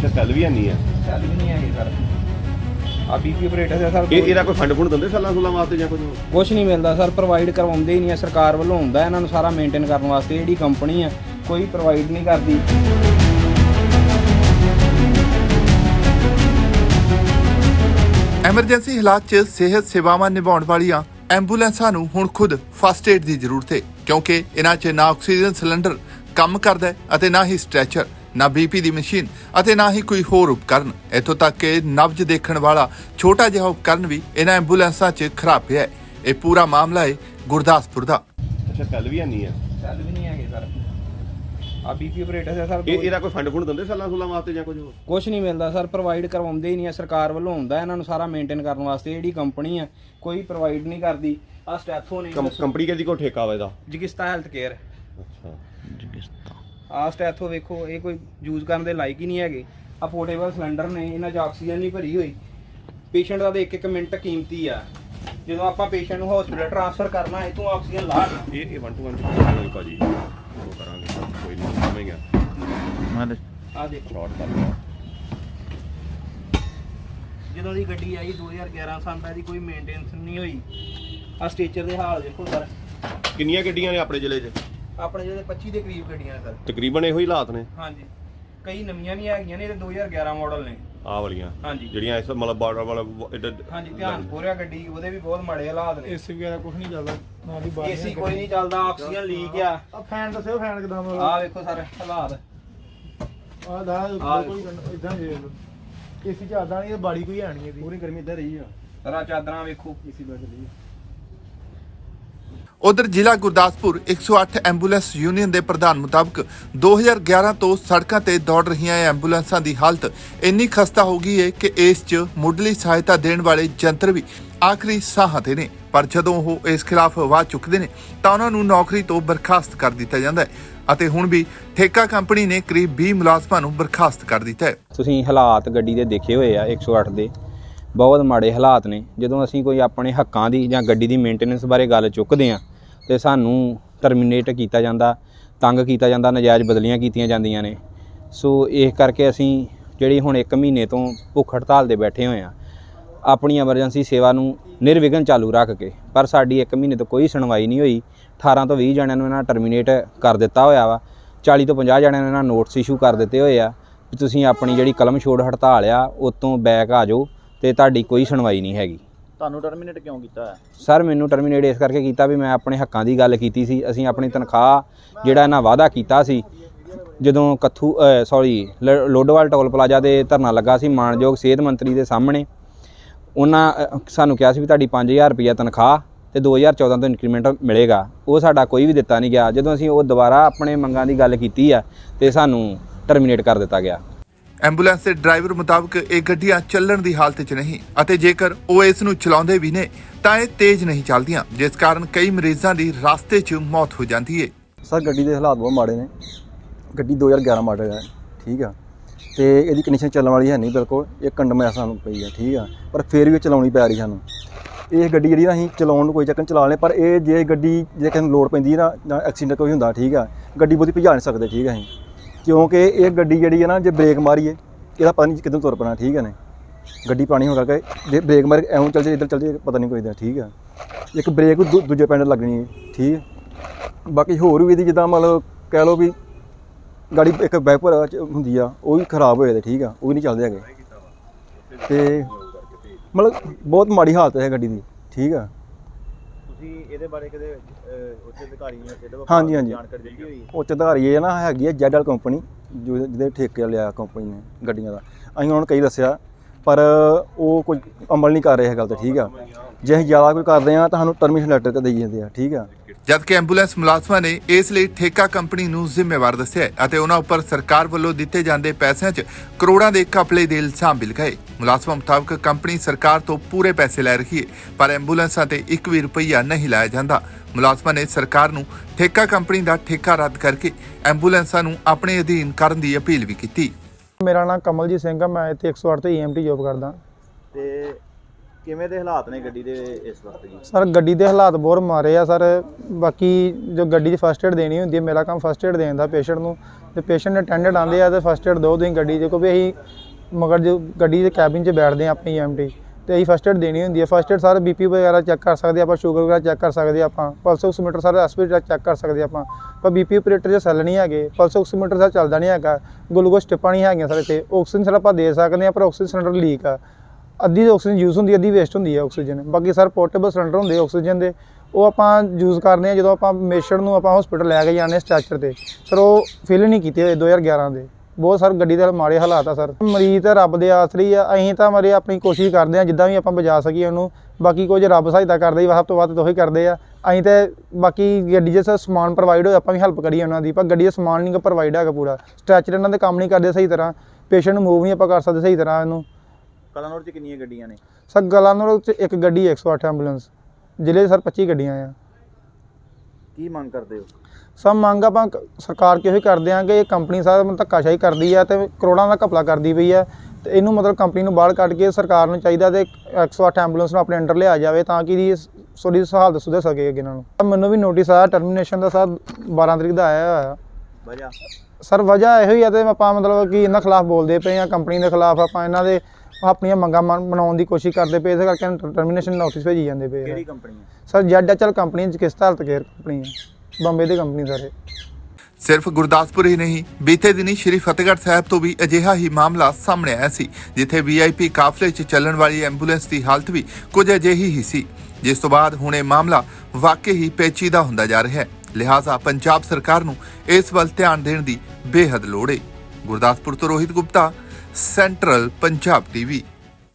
ਅੱਛਾ ਕੱਲ ਵੀ ਨਹੀਂ ਆ। ਚੱਲ ਵੀ ਨਹੀਂ ਹੈਗੇ ਸਰ ਆ ਬੀਪੀ ਆਪਰੇਟਰ ਹੈ ਸਰ? ਇਹ ਇਹਦਾ ਕੋਈ ਫੰਡ ਫੁੰਡ ਦਿੰਦੇ ਸਾਲਾਂ ਸੁਲਾਂ ਵਾਸਤੇ ਜਾਂ ਕੁਝ? ਕੁਝ ਨਹੀਂ ਮਿਲਦਾ ਸਰ ਪ੍ਰੋਵਾਈਡ ਕਰਵਾਉਂਦੇ ਹੀ ਨਹੀਂ ਹੈ ਸਰਕਾਰ ਵੱਲੋਂ ਹੁੰਦਾ ਇਹਨਾਂ ਨੂੰ ਸਾਰਾ ਮੇਨਟੇਨ ਕਰਨ ਵਾਸਤੇ। ਜਿਹੜੀ ਕੰਪਨੀ ਹੈ ਕੋਈ ਪ੍ਰੋਵਾਈਡ ਨਹੀਂ ਕਰਦੀ। ਐਮਰਜੈਂਸੀ ਹਾਲਾਤ 'ਚ ਸਿਹਤ ਸੇਵਾਵਾਂ ਨਿਭਾਉਣ ਵਾਲੀਆਂ ਐਂਬੂਲੈਂਸਾਂ ਨੂੰ ਹੁਣ ਖੁਦ ਫਸਟ ਏਡ ਦੀ ਜ਼ਰੂਰਤ ਹੈ। ਕਿਉਂਕਿ ਇਹਨਾਂ 'ਚ ਨਾ ਆਕਸੀਜਨ ਸਿਲੰਡਰ ਕੰਮ ਕਰਦਾ ਹੈ ਅਤੇ ਨਾ ਹੀ ਸਟ੍ਰੈਚਰ ਨਾ ਬੀਪੀ ਦੀ ਮਸ਼ੀਨ ਅਤੇ ਨਾ ਹੀ ਕੋਈ ਹੋਰ ਉਪਕਰਨ। ਇੱਥੋਂ ਤੱਕ ਕਿ ਨਬਜ ਦੇਖਣ ਵਾਲਾ ਛੋਟਾ ਜਿਹਾ ਉਪਕਰਨ ਵੀ ਇਹਨਾਂ ਐਂਬੂਲੈਂਸਾਂ 'ਚ ਖਰਾਬ ਪਿਆ ਹੈ। ਇਹ ਪੂਰਾ ਮਾਮਲਾ ਹੈ ਗੁਰਦਾਸਪੁਰ ਦਾ। ਅੱਛਾ ਕੱਲ ਵੀ ਨਹੀਂ ਆ? ਚੱਲ ਵੀ ਨਹੀਂ ਹੈਗੇ ਸਰ। ਆ ਬੀਪੀ ਆਪਰੇਟਰ ਹੈ ਸਰ ਇਹ ਇਹਦਾ ਕੋਈ ਫੰਡ ਫੁੰਡ ਦਿੰਦੇ ਸਾਲਾਂ ਸੁਲਾਂ ਵਾਸਤੇ ਜਾਂ ਕੁਝ ਕੁਝ ਨਹੀਂ ਮਿਲਦਾ ਸਰ ਪ੍ਰੋਵਾਈਡ ਕਰਵਾਉਂਦੇ ਹੀ ਨਹੀਂ ਹੈ ਸਰਕਾਰ ਵੱਲੋਂ ਹੁੰਦਾ ਇਹਨਾਂ ਨੂੰ ਸਾਰਾ ਮੇਨਟੇਨ ਕਰਨ ਵਾਸਤੇ। ਜਿਹੜੀ ਕੰਪਨੀ ਹੈ ਕੋਈ ਪ੍ਰੋਵਾਈਡ ਨਹੀਂ ਕਰਦੀ। ਆ ਸਟੈਥੋ ਨੇ ਕੰਪਨੀ ਕਿਹਦੀ ਕੋ ਠੇਕਾ ਵਾ ਇਹਦਾ? ਜਗਿਸਤਾ ਹੈਲਥ ਕੇਅਰ ਆ ਸਟੈਥੋ ਵੇਖੋ ਇਹ ਕੋਈ ਯੂਜ਼ ਕਰਨ ਦੇ ਲਾਇਕ ਹੀ ਨਹੀਂ ਹੈਗੇ। ਆ ਪੋਰਟੇਬਲ ਸਿਲੰਡਰ ਨੇ ਇਹਨਾਂ 'ਚ ਆਕਸੀਜਨ ਨਹੀਂ ਭਰੀ ਹੋਈ। ਪੇਸ਼ੈਂਟ ਦਾ ਤਾਂ ਇੱਕ ਇੱਕ ਮਿੰਟ ਕੀਮਤੀ ਆ। ਜਦੋਂ ਆਪਾਂ ਪੇਸ਼ੈਂਟ ਨੂੰ ਹਸਪੀਟਲ ਟ੍ਰਾਂਸਫਰ ਕਰਨਾ ਇਹ ਤੋਂ ਆਕਸੀਜਨ ਲਾ ਇਹ ਇਹ 1 ਟੂ 1 ਕਰਾਂਗੇ ਭਾਜੀ। ਉਹ ਕਰਾਂਗੇ ਕੋਈ ਨਹੀਂ ਸਮਝੇਗਾ ਆ ਦੇਖੋ। ਸ਼ਾਰਟ ਕਰ ਲਿਆ ਜਦੋਂ ਦੀ ਗੱਡੀ ਆਈ 2011 ਸਾਲ ਦਾ ਦੀ ਕੋਈ ਮੇਨਟੇਨੈਂਸ ਨਹੀਂ ਹੋਈ। ਆ ਸਟੇਚਰ ਦੇ ਹਾਲ ਦੇਖੋ ਸਰ ਕਿੰਨੀਆਂ ਗੱਡੀਆਂ ਨੇ ਆਪਣੇ ਜ਼ਿਲ੍ਹੇ 'ਚ? ਆਪਣੇ ਜਿਹੜੇ 25 ਦੇ ਕਰੀਬ ਗੱਡੀਆਂ ਨੇ ਸਰ। ਤਕਰੀਬਨ ਇਹੋ ਹੀ ਹਾਲਾਤ ਨੇ। ਹਾਂਜੀ। ਕਈ ਨਵੀਆਂ ਵੀ ਹੈਗੀਆਂ ਨੇ ਇਹ 2011 ਮਾਡਲ ਨੇ। ਆਹ ਵਾਲੀਆਂ। ਹਾਂਜੀ। ਜਿਹੜੀਆਂ ਇਸ ਮਤਲਬ ਬਾਰਡਰ ਵਾਲਾ ਇੱਧਰ ਹਾਂਜੀ ਧਿਆਨ ਪੂਰਿਆ ਗੱਡੀ ਉਹਦੇ ਵੀ ਬਹੁਤ ਮਾੜੇ ਹਾਲਾਤ ਨੇ। ਏਸੀ ਵਗੈਰਾ ਕੁਝ ਨਹੀਂ ਚੱਲਦਾ ਨਾ ਦੀ ਬਾਹਰ ਏਸੀ ਕੋਈ ਨਹੀਂ ਚੱਲਦਾ ਆਕਸੀਜਨ ਲੀਕ ਆ। ਆ ਫੈਨ ਦੱਸਿਓ ਫੈਨ ਕਿਦਾਂ ਆ ਵੇਖੋ ਸਰ ਹਾਲਾਤ। ਆ ਦਾ ਆਹ ਕੋਈ ਇਦਾਂ ਦੇ ਏਸੀ ਚੱਲਦਾ ਨਹੀਂ ਇਹ ਬਾੜੀ ਕੋਈ ਹੈ ਨਹੀਂ ਇਹਦੀ। ਪੂਰੀ ਗਰਮੀ ਇੱਧਰ ਰਹੀ ਆ। ਸਰਾ ਚਾਦਰਾਂ ਵੇਖੋ। ਏਸੀ ਬੈਠ ਲਈ ਉਧਰ ਜ਼ਿਲ੍ਹਾ ਗੁਰਦਾਸਪੁਰ 108 ਐਂਬੂਲੈਂਸ ਯੂਨੀਅਨ ਦੇ ਪ੍ਰਧਾਨ ਮੁਤਾਬਕ 2011 ਤੋਂ ਸੜਕਾਂ ਤੇ ਦੌੜ ਰਹੀਆਂ ਐਂਬੂਲੈਂਸਾਂ ਦੀ ਹਾਲਤ ਇੰਨੀ ਖਸਤਾ ਹੋ ਗਈ ਹੈ ਕਿ ਇਸ 'ਚ ਮੁੱਢਲੀ ਸਹਾਇਤਾ ਦੇਣ ਵਾਲੇ ਯੰਤਰ ਵੀ ਆਖਰੀ ਸਾਹਾਂ ਤੇ ਨੇ। ਪਰ ਜਦੋਂ ਉਹ ਇਸ ਖਿਲਾਫ ਆਵਾਜ਼ ਚੁੱਕਦੇ ਨੇ, ਤਾਂ ਉਹਨਾਂ ਨੂੰ ਨੌਕਰੀ ਤੋਂ ਬਰਖਾਸਤ ਕਰ ਦਿੱਤਾ ਜਾਂਦਾ ਹੈ ਅਤੇ ਹੁਣ ਵੀ ਠੇਕਾ ਕੰਪਨੀ ਨੇ ਕਰੀਬ 20 ਮੁਲਾਜ਼ਮਾਂ ਨੂੰ ਬਰਖਾਸਤ ਕਰ ਦਿੱਤਾ ਹੈ। ਤੁਸੀਂ ਹਾਲਾਤ ਗੱਡੀ ਦੇ ਦੇਖੇ ਹੋਏ ਆ 108 ਦੇ। ਬਹੁਤ ਮਾੜੇ ਹਾਲਾਤ ਨੇ। ਜਦੋਂ ਅਸੀਂ ਕੋਈ ਆਪਣੇ ਹੱਕਾਂ ਦੀ ਜਾਂ ਗੱਡੀ ਦੀ ਮੇਨਟੇਨੈਂਸ ਬਾਰੇ ਗੱਲ ਚੁੱਕਦੇ ਆ ਤੇ ਸਾਨੂੰ ਟਰਮੀਨੇਟ ਕੀਤਾ ਜਾਂਦਾ, ਤੰਗ ਕੀਤਾ ਜਾਂਦਾ, ਨਜਾਇਜ਼ ਬਦਲੀਆਂ ਕੀਤੀਆਂ ਜਾਂਦੀਆਂ ਨੇ। ਸੋ ਇਸ ਕਰਕੇ ਅਸੀਂ ਜਿਹੜੀ ਹੁਣ 1 ਮਹੀਨੇ ਤੋਂ ਭੁੱਖ ਹੜਤਾਲ ਦੇ ਬੈਠੇ ਹੋਏ ਆ ਆਪਣੀ ਐਮਰਜੈਂਸੀ ਸੇਵਾ ਨੂੰ ਨਿਰਵਿਘਨ ਚਾਲੂ ਰੱਖ ਕੇ, ਪਰ ਸਾਡੀ 1 ਮਹੀਨੇ ਤੋਂ ਕੋਈ ਸੁਣਵਾਈ ਨਹੀਂ ਹੋਈ। 18 ਤੋਂ 20 ਜਣਿਆਂ ਨੂੰ ਇਹਨਾਂ ਟਰਮੀਨੇਟ ਕਰ ਦਿੱਤਾ ਹੋਇਆ ਵਾ 40 ਤੋਂ 50 ਜਣਿਆਂ ਨੂੰ ਇਹਨਾਂ ਨੋਟਿਸ ਇਸ਼ੂ ਕਰ ਦਿੱਤੇ ਹੋਏ ਆ ਵੀ ਤੁਸੀਂ ਆਪਣੀ ਜਿਹੜੀ ਕਲਮ ਛੋੜ ਹੜਤਾਲ ਆ, ਉਤੋਂ ਬੈਕ ਆ ਜਾਓ ਤੇ ਤੁਹਾਡੀ ਕੋਈ ਸੁਣਵਾਈ ਨਹੀਂ ਹੈਗੀ। ਤੁਹਾਨੂੰ ਟਰਮੀਨੇਟ ਕਿਉਂ ਕੀਤਾ ਹੈ? ਸਰ ਮੈਨੂੰ ਟਰਮੀਨੇਟ ਇਸ ਕਰਕੇ ਕੀਤਾ ਵੀ ਮੈਂ ਆਪਣੇ ਹੱਕਾਂ ਦੀ ਗੱਲ ਕੀਤੀ ਸੀ। ਅਸੀਂ ਆਪਣੀ ਤਨਖਾਹ ਜਿਹੜਾ ਇਹਨਾਂ ਵਾਅਦਾ ਕੀਤਾ ਸੀ, ਜਦੋਂ ਕੱਥੂ ਸੌਰੀ ਲੋਡੋਵਾਲ ਟੋਲ ਪਲਾਜ਼ਾ ਦੇ ਧਰਨਾ ਲੱਗਾ ਸੀ, ਮਾਨਯੋਗ ਸਿਹਤ ਮੰਤਰੀ ਦੇ ਸਾਹਮਣੇ, ਉਹਨਾਂ ਸਾਨੂੰ ਕਿਹਾ ਸੀ ਵੀ ਤੁਹਾਡੀ 5000 ਰੁਪਈਆ ਤਨਖਾਹ ਤੇ 2014 ਤੋਂ ਇਨਕਰੀਮੈਂਟ ਮਿਲੇਗਾ। ਉਹ ਸਾਡਾ ਕੋਈ ਵੀ ਦਿੱਤਾ ਨਹੀਂ ਗਿਆ। ਜਦੋਂ ਅਸੀਂ ਉਹ ਦੁਬਾਰਾ ਆਪਣੇ ਮੰਗਾਂ ਦੀ ਗੱਲ ਕੀਤੀ ਆ, ਤੇ ਸਾਨੂੰ ਟਰਮੀਨੇਟ ਕਰ ਦਿੱਤਾ ਗਿਆ। ਐਂਬੂਲੈਂਸ ਦੇ ਡਰਾਈਵਰ ਮੁਤਾਬਕ ਇਹ ਗੱਡੀਆਂ ਚੱਲਣ ਦੀ ਹਾਲਤ 'ਚ ਨਹੀਂ ਅਤੇ ਜੇਕਰ ਉਹ ਇਸ ਨੂੰ ਚਲਾਉਂਦੇ ਵੀ ਨੇ ਤਾਂ ਇਹ ਤੇਜ਼ ਨਹੀਂ ਚੱਲਦੀਆਂ ਜਿਸ ਕਾਰਨ ਕਈ ਮਰੀਜ਼ਾਂ ਦੀ ਰਸਤੇ 'ਚ ਮੌਤ ਹੋ ਜਾਂਦੀ ਹੈ ਸਰ ਗੱਡੀ ਦੇ ਹਾਲਾਤ ਬਹੁਤ ਮਾੜੇ ਨੇ। ਗੱਡੀ 2011 ਮਾਡਲ ਹੈ ਠੀਕ ਆ। ਤੇ ਇਹਦੀ ਕੰਡੀਸ਼ਨ ਚੱਲਣ ਵਾਲੀ ਹੈ ਨਹੀਂ ਬਿਲਕੁਲ ਇਹ ਕੰਡਮ ਸਾਨੂੰ ਪਈ ਹੈ ਠੀਕ ਆ। ਪਰ ਫੇਰ ਵੀ ਇਹ ਚਲਾਉਣੀ ਪੈ ਰਹੀ ਸਾਨੂੰ। ਇਹ ਗੱਡੀ ਜਿਹੜੀ ਨਾ ਅਸੀਂ ਚਲਾਉਣ ਨੂੰ ਕੋਈ ਚੱਕਰ ਨੀ, ਚਲਾ ਲੈਂਦੇ ਪਰ ਇਹ ਜੇ ਗੱਡੀ ਜੇ ਕਿਸੇ ਨੂੰ ਲੋਡ ਪੈਂਦੀ ਨਾ ਜਾਂ ਐਕਸੀਡੈਂਟ ਕੋਈ ਹੁੰਦਾ ਠੀਕ ਆ ਗੱਡੀ ਬਹੁਤੀ ਭਜਾ ਨਹੀਂ ਸਕਦੇ ਠੀਕ ਆ ਅਸੀਂ। ਕਿਉਂਕਿ ਇਹ ਗੱਡੀ ਜਿਹੜੀ ਹੈ ਨਾ, ਜੇ ਬ੍ਰੇਕ ਮਾਰੀਏ, ਇਹਦਾ ਪਤਾ ਨਹੀਂ ਕਿੱਦੋਂ ਤੁਰ ਪੈਣਾ, ਠੀਕ ਹੈ ਨੇ ਗੱਡੀ ਪਾਣੀ ਹੋ ਕਰਕੇ ਜੇ ਬ੍ਰੇਕ ਮਾਰ ਐਵੇਂ ਚੱਲ ਜੇ, ਇੱਧਰ ਚੱਲ ਜੇ, ਪਤਾ ਨਹੀਂ ਕੋਈ ਦਾ ਠੀਕ ਆ? ਇੱਕ ਬ੍ਰੇਕ ਦੂ- ਦੂਜੇ ਪੈਂਡ ਲੱਗਣੀ ਹੈ, ਠੀਕ ਆ। ਬਾਕੀ ਹੋਰ ਵੀ ਇਹਦੀ ਜਿੱਦਾਂ ਮਤਲਬ ਕਹਿ ਲਓ ਵੀ ਗਾੜੀ ਇੱਕ ਵੈਪਰ ਹੁੰਦੀ ਆ, ਉਹ ਵੀ ਖਰਾਬ ਹੋਏ ਤੇ ਠੀਕ ਆ, ਉਹ ਵੀ ਨਹੀਂ ਚੱਲਦੇ ਹੈਗੇ। ਤੇ ਮਤਲਬ ਬਹੁਤ ਮਾੜੀ ਹਾਲਤ ਹੈ ਗੱਡੀ ਦੀ, ਠੀਕ ਆ? ਤੁਸੀਂ ਇਹਦੇ ਬਾਰੇ ਕਦੇ ਉੱਚ ਅਧਿਕਾਰੀ ਨੂੰ ਇਹਦੇ ਬਾਰੇ ਹਾਂਜੀ, ਹਾਂਜੀ। ਜਾਣਕਾਰੀ ਦਿੱਤੀ ਹੋਈ ਉਹ ਚਧਾਰੀ ਇਹ ਨਾ ਹੈਗੀ ਆ ਜੈਡਲ ਕੰਪਨੀ ਜੋ ਜਿਹਦੇ ਠੇਕੇ ਲਿਆ ਕੰਪਨੀ ਨੇ ਗੱਡੀਆਂ ਦਾ। ਅਸੀਂ ਉਹਨਾਂ ਨੂੰ ਕਈ ਦੱਸਿਆ ਪਰ ਉਹ ਕੋਈ ਅਮਲ ਨਹੀਂ ਕਰ ਰਹੇ ਇਹ ਗੱਲ ਤੇ ਠੀਕ ਆ। ਜੇ ਅਸੀਂ ਜ਼ਿਆਦਾ ਕੋਈ ਕਰਦੇ ਆ ਤਾਂ ਸਾਨੂੰ ਟਰਮੀਨੇਸ਼ਨ ਲੈਟਰ ਤੇ ਦੇਈ ਜਾਂਦੇ ਆ ਠੀਕ ਆ। ਜਦਕਿ ਐਂਬੂਲੈਂਸ ਮੁਲਾਜ਼ਮਾਂ ਨੇ ਇਸ ਲਈ ਠੇਕਾ ਕੰਪਨੀ ਨੂੰ ਜ਼ਿੰਮੇਵਾਰ ਦੱਸਿਆ ਹੈ ਅਤੇ ਉਹਨਾਂ ਉੱਪਰ ਸਰਕਾਰ ਵੱਲੋਂ ਦਿੱਤੇ ਜਾਂਦੇ ਪੈਸਿਆਂ 'ਚ ਕਰੋੜਾਂ ਦੇ ਘਪਲੇ ਦੇ ਇਲਜ਼ਾਮ ਵੀ ਲਗਾਏ ਮੁਲਾਜ਼ਮਾਂ ਮੁਤਾਬਕ ਕੰਪਨੀ ਸਰਕਾਰ ਤੋਂ ਪੂਰੇ ਪੈਸੇ ਲੈ ਰਹੀ ਹੈ ਪਰ ਐਂਬੂਲੈਂਸਾਂ ਤੇ 1 ਵੀ ਰੁਪਈਆ ਨਹੀਂ ਲਾਇਆ ਜਾਂਦਾ। ਮੁਲਾਜ਼ਮਾਂ ਨੇ ਸਰਕਾਰ ਨੂੰ ਠੇਕਾ ਕੰਪਨੀ ਦਾ ਠੇਕਾ ਰੱਦ ਕਰਕੇ ਐਂਬੂਲੈਂਸਾਂ ਨੂੰ ਆਪਣੇ ਅਧੀਨ ਕਰਨ ਦੀ ਅਪੀਲ ਵੀ ਕੀਤੀ। ਮੇਰਾ ਨਾਮ ਕਮਲਜੀਤ ਸਿੰਘ ਆ ਮੈਂ ਇੱਥੇ 108 ਤੇ ਈਐਮਟੀ ਜੌਬ ਕਰਦਾ। ਤੇ ਕਿਵੇਂ ਦੇ ਹਾਲਾਤ ਨੇ ਗੱਡੀ ਦੇ ਇਸ ਵਕਤ ਜੀ? ਸਰ ਗੱਡੀ ਦੇ ਹਾਲਾਤ ਬਹੁਤ ਮਾਰੇ ਆ ਸਰ। ਬਾਕੀ ਜੋ ਗੱਡੀ 'ਚ ਫਸਟ ਏਡ ਦੇਣੀ ਹੁੰਦੀ ਹੈ, ਮੇਰਾ ਕੰਮ ਫਸਟ ਏਡ ਦੇਣ ਦਾ ਪੇਸ਼ੈਂਟ ਨੂੰ। ਤੇ ਪੇਸ਼ੈਂਟ ਅਟੈਂਡੈਂਟ ਆਉਂਦੇ ਆ, ਤੇ ਫਸਟ ਏਡ ਦੋ ਤੁਸੀਂ ਗੱਡੀ 'ਚ ਕਿਉਂਕਿ ਅਸੀਂ ਮਗਰ ਜੋ ਗੱਡੀ ਦੇ ਕੈਬਿਨ 'ਚ ਬੈਠਦੇ ਆ ਆਪਣੀ ਐਮਟੀ ਤੇ ਅਸੀਂ ਫਸਟ ਏਡ ਦੇਣੀ ਹੁੰਦੀ ਹੈ। ਫਸਟ ਏਡ ਸਰ ਬੀਪੀ ਵਗੈਰਾ ਚੈੱਕ ਕਰ ਸਕਦੇ ਆਪਾਂ ਸ਼ੂਗਰ ਵਗੈਰਾ ਚੈੱਕ ਕਰ ਸਕਦੇ ਆਪਾਂ pulse oximeter sir SPT check ਕਰ ਸਕਦੇ ਆਪਾਂ। ਪਰ ਬੀਪੀ ਆਪਰੇਟਰ 'ਚ ਸੈੱਲ ਨਹੀਂ ਹੈਗੇ ਪਲਸ ਆਕਸੀਮੀਟਰ ਸਰ ਚੱਲਦਾ ਨਹੀਂ ਹੈਗਾ ਗਲੂਕੋਜ਼ ਟਿੱਪਾਂ ਨਹੀਂ ਹੈਗੀਆਂ ਸਰ ਇੱਥੇ ਆਕਸੀਜਨ ਸਰ ਆਪਾਂ ਦੇ ਸਕਦੇ ਆ ਪਰ ਆਕਸੀਜਨ ਸਿਲੰਡਰ ਲੀਕ ਆ। ਅੱਧੀ ਆਕਸੀਜਨ ਯੂਜ਼ ਹੁੰਦੀ ਹੈ ਅੱਧੀ ਵੇਸਟ ਹੁੰਦੀ ਹੈ ਆਕਸੀਜਨ ਬਾਕੀ ਸਰ ਪੋਰਟੇਬਲ ਸਿਲੰਡਰ ਹੁੰਦੇ ਆਕਸੀਜਨ ਦੇ। ਉਹ ਆਪਾਂ ਯੂਜ਼ ਕਰਦੇ ਆ ਜਦੋਂ ਆਪਾਂ ਪੇਸ਼ੈਂਟ ਨੂੰ ਆਪਾਂ ਹਸਪੀਟਲ ਲੈ ਕੇ ਜਾਂਦੇ ਸਟ੍ਰੈਚਰ ਤੇ। ਸਰ ਉਹ ਫਿਲ ਨਹੀਂ ਕੀਤੇ ਹੋਏ 2011 ਦੇ। ਬਹੁਤ ਸਰ ਗੱਡੀ ਦੇ ਮਾੜੇ ਹਾਲਾਤ ਆ ਸਰ। ਮਰੀਜ਼ ਤਾਂ ਰੱਬ ਦੇ ਆਸਰੀ ਆ ਅਸੀਂ ਤਾਂ ਮਰੇ ਆਪਣੀ ਕੋਸ਼ਿਸ਼ ਕਰਦੇ ਆ ਜਿੱਦਾਂ ਵੀ ਆਪਾਂ ਬਚਾ ਸਕੀਏ ਉਹਨੂੰ। ਬਾਕੀ ਕੁਝ ਰੱਬ ਸਹਾਇਤਾ ਕਰਦਾ ਹੀ ਸਭ ਤੋਂ ਵੱਧ ਤਾਂ ਉਹੀ ਕਰਦੇ ਆ। ਅਸੀਂ ਤਾਂ ਬਾਕੀ ਗੱਡੀ ਸਰ ਸਮਾਨ ਪ੍ਰੋਵਾਈਡ ਹੋਇਆ ਆਪਾਂ ਵੀ ਹੈਲਪ ਕਰੀਏ ਉਹਨਾਂ ਦੀ। ਪਰ ਗੱਡੀ 'ਚ ਸਮਾਨ ਨਹੀਂ ਪ੍ਰੋਵਾਈਡ ਹੈਗਾ ਪੂਰਾ। ਸਟ੍ਰੈਚਰ ਇਹਨਾਂ ਦੇ ਕੰਮ ਨਹੀਂ ਕਰਦੇ ਸਹੀ ਤਰ੍ਹਾਂ। ਪੇਸ਼ੈਂਟ ਨੂੰ ਮੂਵ ਨਹੀਂ ਆਪਾਂ ਕਰ ਸਕਦੇ ਸਹੀ ਤਰ੍ਹਾਂ ਇਹਨੂੰ। ਕਲਾਨੌਰ 'ਚ ਕਿੰਨੀਆਂ ਗੱਡੀਆਂ ਨੇ? ਸਰ ਗਲਾਨੋਰ ਚ ਇੱਕ ਗੱਡੀ 108 ਐਂਬੂਲੈਂਸ ਜ਼ਿਲ੍ਹੇ 'ਚ ਸਰ 25 ਗੱਡੀਆਂ ਆ। ਕੀ ਮੰਗ ਕਰਦੇ ਹੋ? ਸਭ ਮੰਗ ਆਪਾਂ ਕ- ਸਰਕਾਰ ਕਿਹੋ ਹੀ ਕਰਦੇ ਆ ਕਿ ਇਹ ਕੰਪਨੀ ਸਾਰਾ ਮਤਲਬ ਧੱਕਾਸ਼ਾਹੀ ਕਰਦੀ ਆ ਤੇ ਕਰੋੜਾਂ ਦਾ ਘਪਲਾ ਕਰਦੀ ਪਈ ਆ। ਤੇ ਇਹਨੂੰ ਮਤਲਬ ਕੰਪਨੀ ਨੂੰ ਬਾਹਰ ਕੱਢ ਕੇ ਸਰਕਾਰ ਨੂੰ ਚਾਹੀਦਾ ਤੇ 108 ਐਂਬੂਲੈਂਸ ਨੂੰ ਆਪਣੇ ਅੰਡਰ ਲਿਆ ਜਾਵੇ ਤਾਂ ਕਿ ਇਹਦੀ ਸੋਰੀ ਹਾਲਤ ਸੁਧਰ ਸਕੇ ਅੱਗੇ ਇਹਨਾਂ ਨੂੰ। ਮੈਨੂੰ ਵੀ ਨੋਟਿਸ ਆਇਆ ਟਰਮੀਨੇਸ਼ਨ ਦਾ ਸਰ 12 ਤਰੀਕ ਦਾ ਆਇਆ ਹੋਇਆ। ਵਜ੍ਹਾ? ਸਰ ਵਜ੍ਹਾ ਇਹੋ ਹੀ ਆ ਤੇ ਆਪਾਂ ਮਤਲਬ ਕਿ ਇਹਨਾਂ ਖਿਲਾਫ ਬੋਲਦੇ ਪਏ ਆ ਕੰਪਨੀ ਦੇ ਖਿਲਾਫ ਆਪਾਂ ਇਹਨਾਂ ਦੇ ਆਪਣੀਆਂ ਮੰਗਾਂ ਮਨ- ਮਨਾਉਣ ਦੀ ਕੋਸ਼ਿਸ਼ ਕਰਦੇ ਪਏ ਇਸ ਕਰਕੇ ਟਰਮੀਨੇਸ਼ਨ ਨੋਟਿਸ ਭੇਜੀ ਜਾਂਦੇ ਪਏ ਕਿਹੜੀ ਕੰਪਨੀ ਹੈ? Sir Z HL company Ziqitza health care company ਹੈ ਬੰਬੇ ਦੀ ਕੰਪਨੀ ਸਰ ਸਿਰਫ ਗੁਰਦਾਸਪੁਰ ਹੀ ਨਹੀਂ ਬੀਤੇ ਦਿਨੀ ਸ਼੍ਰੀ ਫਤਿਹਗੜ੍ਹ ਸਾਹਿਬ ਤੋਂ ਵੀ ਅਜਿਹਾ ਹੀ ਮਾਮਲਾ ਸਾਹਮਣੇ ਆਇਆ ਸੀ ਜਿੱਥੇ ਵੀਆਈਪੀ ਕਾਫਲੇ 'ਚ ਚੱਲਣ ਵਾਲੀ ਐਂਬੂਲੈਂਸ ਦੀ ਹਾਲਤ ਵੀ ਕੁਝ ਅਜਿਹੀ ਹੀ ਸੀ ਜਿਸ ਤੋਂ ਬਾਅਦ ਹੁਣ ਇਹ ਮਾਮਲਾ ਵਾਕਈ ਹੀ ਪੇਚੀਦਾ ਹੁੰਦਾ ਜਾ ਰਿਹਾ ਹੈ ਲਿਹਾਜ਼ਾ ਪੰਜਾਬ ਸਰਕਾਰ ਨੂੰ ਇਸ ਵੱਲ ਧਿਆਨ ਦੇਣ ਦੀ ਬੇਹੱਦ ਲੋੜ ਹੈ। ਗੁਰਦਾਸਪੁਰ ਤੋਂ ਰੋਹਿਤ ਗੁਪਤਾ ਸੈਂਟਰਲ ਪੰਜਾਬ ਟੀਵੀ।